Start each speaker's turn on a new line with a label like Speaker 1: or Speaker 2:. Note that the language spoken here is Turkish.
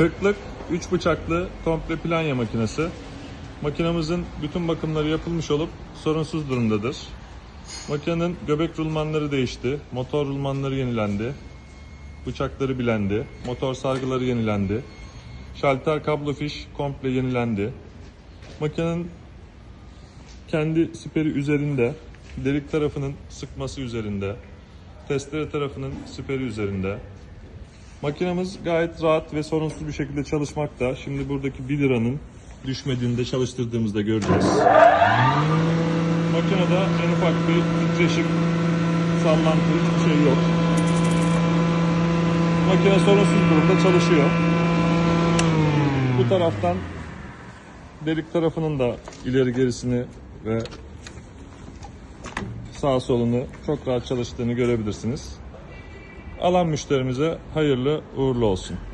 Speaker 1: 40'lık 3 bıçaklı komple planya makinesi. Makinamızın bütün bakımları yapılmış olup sorunsuz durumdadır. Makinenin göbek rulmanları değişti, motor rulmanları yenilendi, bıçakları bilendi, motor sargıları yenilendi, şalter kablo fiş komple yenilendi. Makinenin kendi siperi üzerinde, delik tarafının sıkması üzerinde, testere tarafının siperi üzerinde. Makinemiz gayet rahat ve sorunsuz bir şekilde çalışmakta. Şimdi buradaki 1 liranın düşmediğinde çalıştırdığımızda göreceğiz. Makinede en ufak bir titreşim, sallantı hiçbir şey yok. Makine sorunsuz durumda çalışıyor. Bu taraftan delik tarafının da ileri gerisini ve sağ solunu çok rahat çalıştığını görebilirsiniz. Alan müşterimize hayırlı uğurlu olsun.